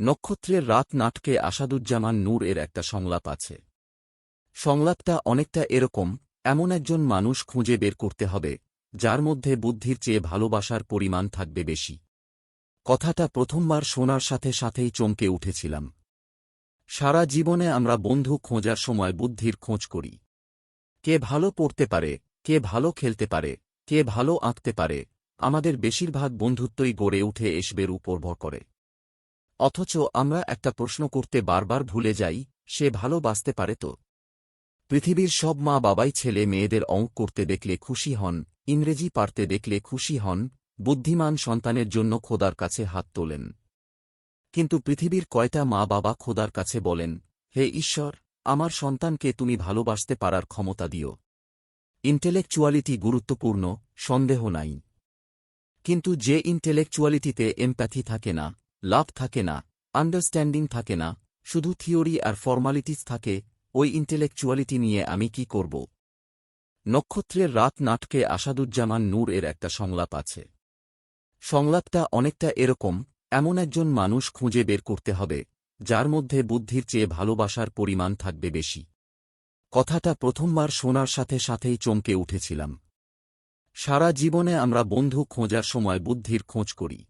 নক্ষত্রের রাত নাটকে আসাদুজ্জামান নূর এর একটা সংলাপ আছে। সংলাপটা অনেকটা এরকম, এমন একজন মানুষ খুঁজে বের করতে হবে, যার মধ্যে বুদ্ধির চেয়ে ভালোবাসার পরিমাণ থাকবে বেশি। কথাটা প্রথমবার শোনার সাথে সাথেই চমকে উঠেছিলাম। সারা জীবনে আমরা বন্ধু খোঁজার সময় বুদ্ধির খোঁজ করি। কে ভালো পড়তে পারে, কে ভালো খেলতে পারে, কে ভালো আঁকতে পারে, আমাদের বেশিরভাগ বন্ধুত্বই গড়ে উঠে এসবের উপর ভর করে। অথচ আমরা একটা প্রশ্ন করতে বারবার ভুলে যাই, সে ভালো বাঁচতে পারে তো। পৃথিবীর সব মা বাবাই ছেলে মেয়েদের অঙ্ক করতে দেখলে খুশি হন, ইংরেজি পারতে দেখলে খুশি হন, বুদ্ধিমান সন্তানের জন্য খোদার কাছে হাত তোলেন। কিন্তু পৃথিবীর কয়টা মা বাবা খোদার কাছে বলেন, হে ঈশ্বর, আমার সন্তানকে তুমি ভালোবাসতে পারার ক্ষমতা দিও। ইন্টেলেকচুয়ালিটি গুরুত্বপূর্ণ, সন্দেহ নাই। কিন্তু যে ইন্টেলেকচুয়ালিটিতে এমপ্যাথি থাকে না লাভ থাকে না, আন্ডারস্ট্যান্ডিং থাকে না, শুধু থিওরি আর ফর্মালিটিস থাকে, ওই ইন্টেলেকচুয়ালিটি নিয়ে আমি কি করব? নক্ষত্রের রাত নাটকে আসাদুজ্জামান নূর এর একটা সংলাপ আছে। সংলাপটা অনেকটা এরকম, এমন একজন মানুষ খুঁজে বের করতে হবে, যার মধ্যে বুদ্ধির চেয়ে ভালোবাসার পরিমাণ থাকবে বেশি। কথাটা প্রথমবার শোনার সাথে সাথেই চমকে উঠেছিলাম। সারা জীবনে আমরা বন্ধু খোঁজার সময় বুদ্ধির খোঁজ করি।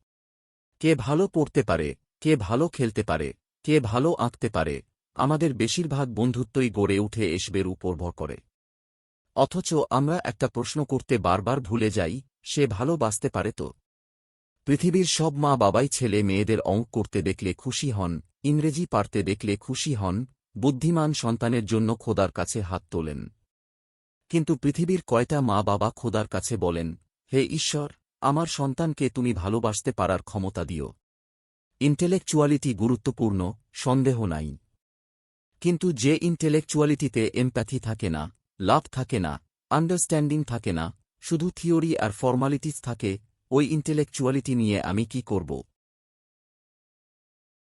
কে ভালো পড়তে পারে, কে ভালো খেলতে পারে, কে ভালো আঁকতে পারে, আমাদের বেশিরভাগ বন্ধুত্বই গড়ে উঠে এসবের উপর ভর করে। অথচ আমরা একটা প্রশ্ন করতে বারবার ভুলে যাই, সে ভালো বাঁচতে পারে তো? পৃথিবীর সব মা বাবাই ছেলে মেয়েদের অঙ্ক করতে দেখলে খুশি হন, ইংরেজি পারতে দেখলে খুশি হন, বুদ্ধিমান সন্তানের জন্য খোদার কাছে হাত তোলেন। কিন্তু পৃথিবীর কয়টা মা বাবা খোদার কাছে বলেন, হে ঈশ্বর আমার সন্তানকে তুমি ভালোবাসতে পারার ক্ষমতা দিও। ইন্টেলেকচুয়ালিটি গুরুত্বপূর্ণ, সন্দেহ নাই। কিন্তু যে ইন্টেলেকচুয়ালিটিতে এমপ্যাথি থাকে না, লাভ থাকে না, আন্ডারস্ট্যান্ডিং থাকে না, শুধু থিওরি আর ফর্মালিটিস থাকে, ওই ইন্টেলেকচুয়ালিটি নিয়ে আমি কি করব?